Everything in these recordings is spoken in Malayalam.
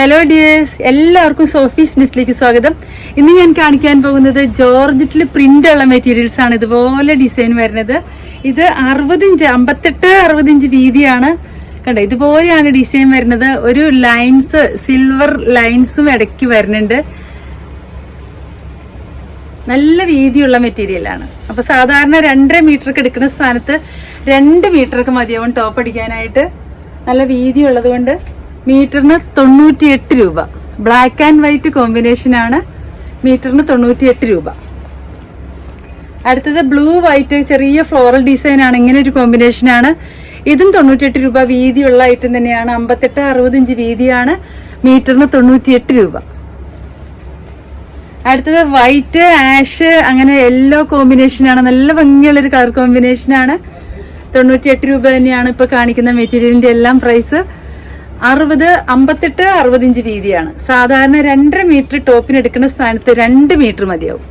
ഹലോ ഡിയേഴ്സ് എല്ലാവർക്കും സോഫീസ് നെസ്റ്റിലേക്ക് സ്വാഗതം. ഇന്ന് ഞാൻ കാണിക്കാൻ പോകുന്നത് ജോർജറ്റിൽ പ്രിന്റ് ഉള്ള മെറ്റീരിയൽസ് ആണ്. ഇതുപോലെ ഡിസൈൻ വരുന്നത്. ഇത് അറുപത് ഇഞ്ച് അമ്പത്തെട്ട് അറുപത് ഇഞ്ച് വീതിയാണ്. കണ്ടോ ഇതുപോലെയാണ് ഡിസൈൻ വരുന്നത്. ഒരു ലൈൻസ് സിൽവർ ലൈൻസും ഇടയ്ക്ക് വരുന്നുണ്ട്. നല്ല വീതിയുള്ള മെറ്റീരിയലാണ് അപ്പൊ സാധാരണ രണ്ടര മീറ്റർ എടുക്കുന്ന സ്ഥാനത്ത് രണ്ട് മീറ്റർക്ക് മതിയാവും ടോപ്പ് അടിക്കാനായിട്ട്. നല്ല വീതി ഉള്ളത് കൊണ്ട് മീറ്ററിന് തൊണ്ണൂറ്റി എട്ട് രൂപ. ബ്ലാക്ക് ആൻഡ് വൈറ്റ് കോമ്പിനേഷൻ ആണ് മീറ്ററിന് തൊണ്ണൂറ്റിയെട്ട് രൂപ. അടുത്തത് ബ്ലൂ വൈറ്റ് ചെറിയ ഫ്ലോറൽ ഡിസൈൻ ആണ്. ഇങ്ങനെ ഒരു കോമ്പിനേഷൻ ആണ്. ഇതും തൊണ്ണൂറ്റിയെട്ട് രൂപ വീതിയുള്ള ഐറ്റം തന്നെയാണ്. അമ്പത്തെട്ട് അറുപത് ഇഞ്ച് വീതിയാണ് മീറ്ററിന് തൊണ്ണൂറ്റിയെട്ട് രൂപ. അടുത്തത് വൈറ്റ് ആഷ് അങ്ങനെ യെല്ലോ കോമ്പിനേഷൻ ആണ്. നല്ല ഭംഗിയുള്ള ഒരു കളർ കോമ്പിനേഷൻ ആണ്. തൊണ്ണൂറ്റിയെട്ട് രൂപ തന്നെയാണ് ഇപ്പൊ കാണിക്കുന്ന മെറ്റീരിയലിന്റെ എല്ലാം പ്രൈസ് അറുപത് അമ്പത്തെട്ട് അറുപത് ഇഞ്ച് വീതിയാണ്. സാധാരണ രണ്ടര മീറ്റർ ടോപ്പിന് എടുക്കുന്ന സ്ഥാനത്ത് രണ്ട് മീറ്റർ മതിയാവും.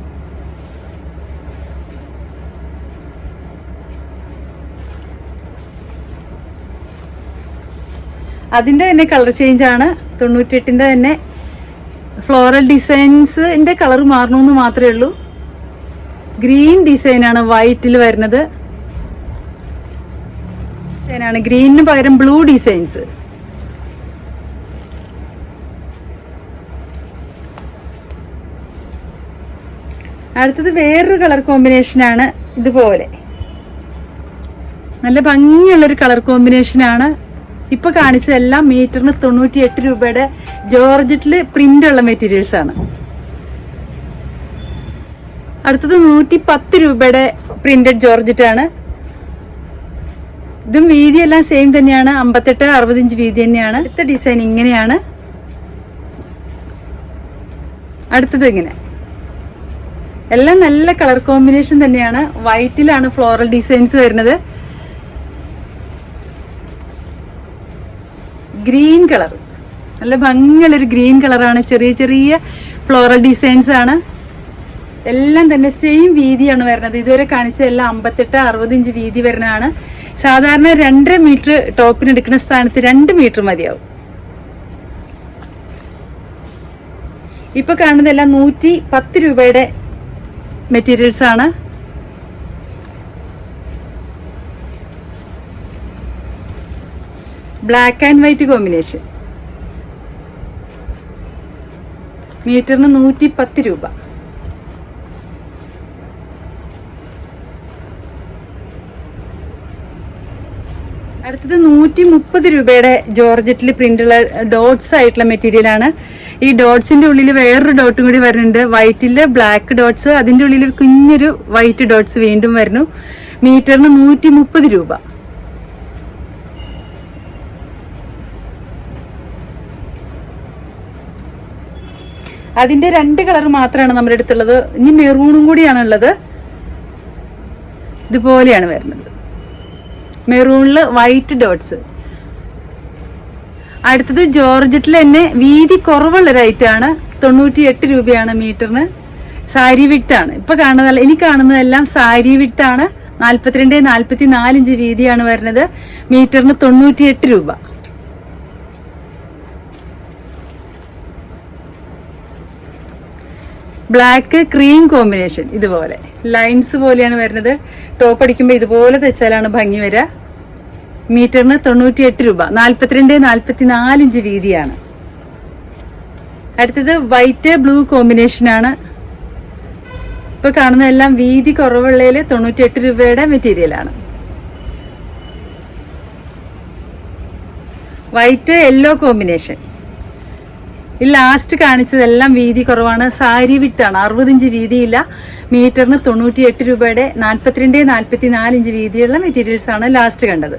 അതിന്റെ തന്നെ കളർ ചേഞ്ച് ആണ്. തൊണ്ണൂറ്റിയെട്ടിന്റെ തന്നെ ഫ്ലോറൽ ഡിസൈൻസിന്റെ കളർ മാറണമെന്ന് മാത്രമേ ഉള്ളൂ. ഗ്രീൻ ഡിസൈൻ ആണ് വൈറ്റിൽ വരുന്നത്. ഗ്രീനിന് പകരം ബ്ലൂ ഡിസൈൻസ് അടുത്തത് വേറൊരു കളർ കോമ്പിനേഷൻ ആണ് ഇതുപോലെ. നല്ല ഭംഗിയുള്ളൊരു കളർ കോമ്പിനേഷൻ ആണ്. ഇപ്പൊ കാണിച്ചതെല്ലാം മീറ്ററിന് തൊണ്ണൂറ്റി എട്ട് രൂപയുടെ ജോർജറ്റിൽ പ്രിന്റ് ഉള്ള മെറ്റീരിയൽസ് ആണ്. അടുത്തത് നൂറ്റി പത്ത് രൂപയുടെ പ്രിന്റഡ് ജോർജറ്റ് ആണ്. ഇതും വീതിയെല്ലാം സെയിം തന്നെയാണ്. അമ്പത്തെട്ട് അറുപത് ഇഞ്ച് വീതി തന്നെയാണ്. അടുത്ത ഡിസൈൻ ഇങ്ങനെയാണ്. അടുത്തത് ഇങ്ങനെ. എല്ലാം നല്ല കളർ കോമ്പിനേഷൻ തന്നെയാണ്. വൈറ്റിലാണ് ഫ്ലോറൽ ഡിസൈൻസ് വരുന്നത്. Green colour. നല്ല ഭംഗിയുള്ളൊരു ഗ്രീൻ കളറാണ്. ചെറിയ ചെറിയ ഫ്ലോറൽ ഡിസൈൻസ് ആണ്. എല്ലാം തന്നെ സെയിം വീതിയാണ് വരുന്നത്. ഇതുവരെ കാണിച്ച എല്ലാം അമ്പത്തെട്ട് അറുപത് ഇഞ്ച് വീതി വരുന്നതാണ്. സാധാരണ രണ്ടര മീറ്റർ ടോപ്പിന് എടുക്കുന്ന സ്ഥാനത്ത് രണ്ട് മീറ്റർ മതിയാവും. ഇപ്പൊ കാണുന്നതെല്ലാം നൂറ്റി പത്ത് രൂപയുടെ മെറ്റീരിയൽസ് ആണ്. ബ്ലാക്ക് ആൻഡ് വൈറ്റ് കോമ്പിനേഷൻ മീറ്ററിന് നൂറ്റി പത്ത് രൂപ. അടുത്തത് നൂറ്റി മുപ്പത് രൂപയുടെ ജോർജറ്റിൽ പ്രിന്റുള്ള ഡോട്ട്സ് ആയിട്ടുള്ള മെറ്റീരിയൽ ആണ്. ഈ ഡോട്ട്സിന്റെ ഉള്ളിൽ വേറൊരു ഡോട്ടും കൂടി വരുന്നുണ്ട്. വൈറ്റിൽ ബ്ലാക്ക് ഡോട്ട്സ് അതിന്റെ ഉള്ളിൽ കുഞ്ഞൊരു വൈറ്റ് ഡോട്ട്സ് വീണ്ടും വരുന്നു. മീറ്ററിന് നൂറ്റി മുപ്പത് രൂപ. അതിന്റെ രണ്ട് കളർ മാത്രമാണ് നമ്മുടെ അടുത്തുള്ളത്. ഇനി മെറൂണും കൂടിയാണ് ഉള്ളത് ഇതുപോലെയാണ് വരുന്നത്. മെറൂണിൽ വൈറ്റ് ഡോട്ട്സ് അടുത്തത് ജോർജറ്റിൽ തന്നെ വീതി കുറവുള്ള ആണ്. തൊണ്ണൂറ്റി എട്ട് രൂപയാണ് മീറ്ററിന്. സാരി വിട്ടാണ് ഇപ്പൊ കാണുന്ന ഇനി കാണുന്നതെല്ലാം സാരി വിട്ടാണ് നാൽപ്പത്തിരണ്ട് നാൽപ്പത്തി നാലിഞ്ച് വീതിയാണ് വരുന്നത്. മീറ്ററിന് തൊണ്ണൂറ്റി എട്ട് രൂപ. ബ്ലാക്ക് ക്രീം കോമ്പിനേഷൻ ഇതുപോലെ. ലൈൻസ് പോലെയാണ് വരുന്നത്. ടോപ്പ് അടിക്കുമ്പോൾ ഇതുപോലെ തെച്ചാലാണ് ഭംഗി വരിക. മീറ്ററിന് തൊണ്ണൂറ്റി എട്ട് രൂപ. നാൽപ്പത്തിരണ്ട് നാൽപ്പത്തി ഇഞ്ച് വീതിയാണ്. അടുത്തത് വൈറ്റ് ബ്ലൂ കോമ്പിനേഷൻ ആണ്. ഇപ്പൊ കാണുന്നതെല്ലാം വീതി കുറവുള്ളതിൽ തൊണ്ണൂറ്റി എട്ട് രൂപയുടെ മെറ്റീരിയലാണ് വൈറ്റ് യെല്ലോ കോമ്പിനേഷൻ ഈ ലാസ്റ്റ് കാണിച്ചതെല്ലാം വീതി കുറവാണ്. സാരി വിട്ടാണ് അറുപത് ഇഞ്ച് വീതിയില്ല. മീറ്ററിന് തൊണ്ണൂറ്റി എട്ട് രൂപയുടെ നാൽപ്പത്തിരണ്ട് നാൽപ്പത്തി നാല് ഇഞ്ച് വീതിയുള്ള മെറ്റീരിയൽസ് ആണ് ലാസ്റ്റ് കണ്ടത്.